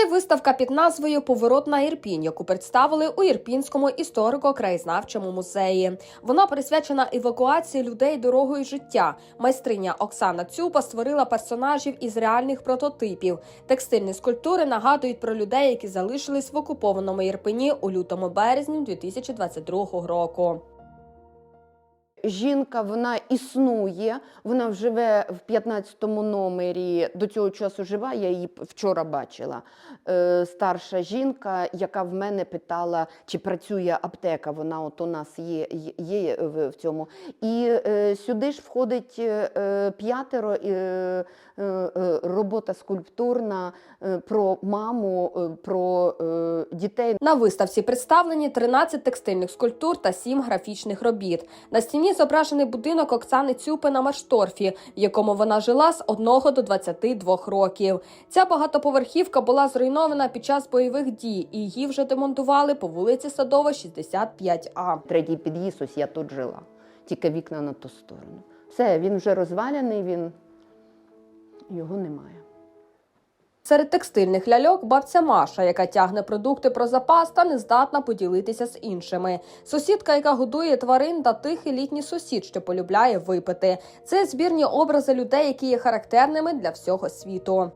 Це виставка під назвою Поворот на Ірпінь, яку представили у Ірпінському історико-краєзнавчому музеї. Вона присвячена евакуації людей дорогою життя. Майстриня Оксана Цюпа створила персонажів із реальних прототипів. Текстильні скульптури нагадують про людей, які залишились в окупованому Ірпені у лютому березні 2022 року. Жінка вона існує, вона живе в 15-му номері. До цього часу жива. Я її вчора бачила. Е, старша жінка, яка в мене питала, чи працює аптека. Вона от у нас є, є, є в, цьому. І е, сюди ж входить е, п'ятеро е, е, е, робота скульптурна е, про маму, е, про е, дітей. На виставці представлені 13 текстильних скульптур та 7 графічних робіт. На стіні зображений будинок Оксани Цюпи на Маршторфі, в якому вона жила з 1 до 22 років. Ця багатоповерхівка була зруйнована під час бойових дій, і її вже демонтували по вулиці Садова, 65А. Третій під'їзд, ось я тут жила, тільки вікна на ту сторону. Все, він вже розвалений, він його немає. Серед текстильних ляльок бабця Маша, яка тягне продукти про запас та не здатна поділитися з іншими. Сусідка, яка годує тварин та тихий літній сусід, що полюбляє випити. Це збірні образи людей, які є характерними для всього світу.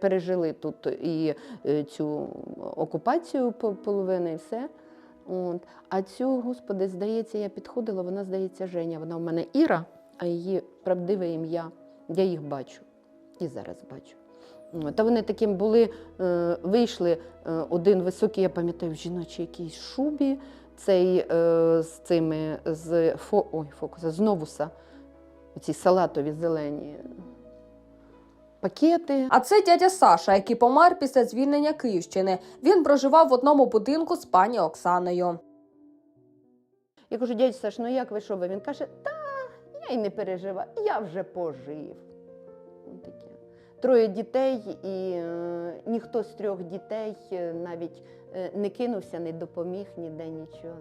Пережили тут і е, цю окупацію по- половини, і все. От. А цю, господи, здається, я підходила, вона, здається, Женя. Вона в мене Іра, а її правдиве ім'я. Я їх бачу. І зараз бачу. Та вони таким були, е, вийшли е, один високий, я пам'ятаю, в жіночій якійсь шубі, цей е, з цими з фо, ой, фокуса, з новуса, ці салатові зелені пакети. А це дядя Саша, який помер після звільнення Київщини. Він проживав в одному будинку з пані Оксаною. Я кажу, дядь Саш, ну як ви що ви? Він каже, та я й не переживаю, я вже пожив. Таке. Троє дітей, і е, ніхто з трьох дітей е, навіть е, не кинувся, не допоміг ніде нічого.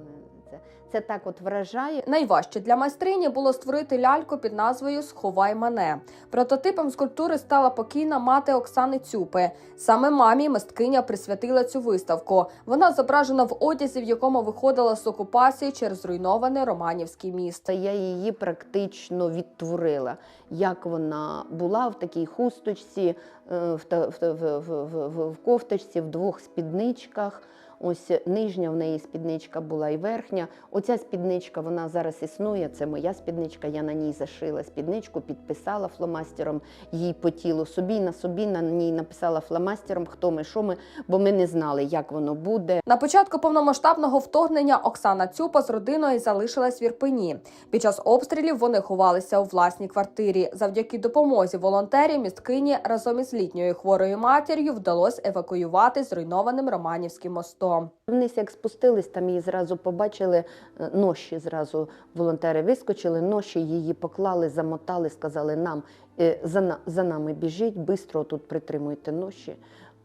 Це, це так от вражає. Найважче для майстрині було створити ляльку під назвою Сховай мене. Прототипом скульптури стала покійна мати Оксани Цюпи. Саме мамі мисткиня присвятила цю виставку. Вона зображена в одязі, в якому виходила з окупації через зруйноване Романівське місто. Я її практично відтворила, як вона була в такій хусточці, е, в, в, в, в, в, в кофточці, в двох спідничках. Ось нижня в неї спідничка була і верхня. Оця спідничка вона зараз існує. Це моя спідничка. Я на ній зашила спідничку, підписала фломастером їй по тілу. Собі на собі на ній написала фломастером, хто ми, що ми, бо ми не знали, як воно буде. На початку повномасштабного вторгнення Оксана Цюпа з родиною залишилась в Ірпені. Під час обстрілів вони ховалися у власній квартирі. Завдяки допомозі волонтерів місткині разом із літньою хворою матір'ю вдалося евакуювати зруйнованим Романівським мостом. Вниз як спустились, там її зразу побачили е, ноші. Зразу волонтери вискочили, ноші її поклали, замотали, сказали нам е, за, за нами біжіть, швидко тут притримуйте ноші.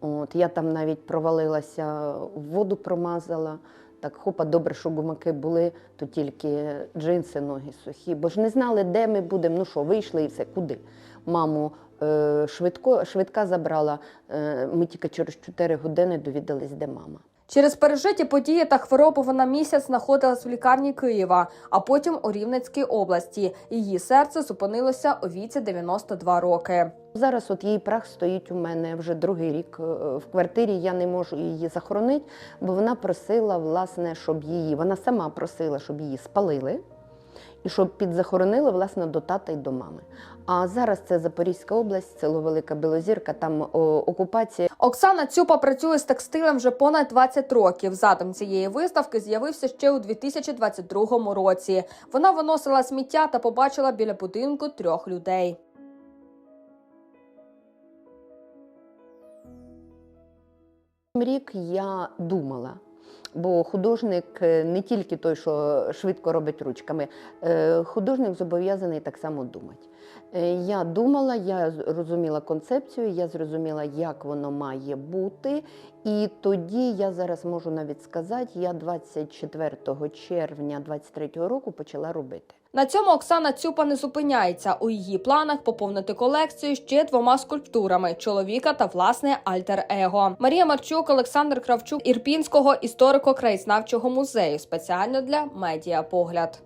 От я там навіть провалилася, воду промазала. Так, хопа, добре, що гумаки були, то тільки джинси, ноги сухі, бо ж не знали, де ми будемо. Ну що, вийшли і все, куди? Маму швидко, швидка забрала. Е, ми тільки через 4 години довідались, де мама. Через пережиті події та хворобу вона місяць знаходилась в лікарні Києва, а потім у Рівненській області. Її серце зупинилося у віці 92 роки. Зараз от її прах стоїть у мене вже другий рік е, в квартирі. Я не можу її захоронити, бо вона просила, власне, щоб її, вона сама просила, щоб її спалили і щоб підзахоронили власне до тата і до мами. А зараз це Запорізька область, село Велика Білозірка, там о, окупація. Оксана Цюпа працює з текстилем вже понад 20 років. Задум цієї виставки з'явився ще у 2022 році. Вона виносила сміття та побачила біля будинку трьох людей. Рік я думала. Бо художник е, не тільки той, що швидко робить ручками, е, художник зобов'язаний так само думати. Е, Я думала, я розуміла концепцію, я зрозуміла, як воно має бути. І тоді я зараз можу навіть сказати, я 24 червня 23 року почала робити. На цьому Оксана Цюпа не зупиняється. У її планах поповнити колекцію ще двома скульптурами чоловіка та власне альтер-его. Марія Марчук, Олександр Кравчук Ірпінського історико-краєзнавчого музею спеціально для медіа погляд.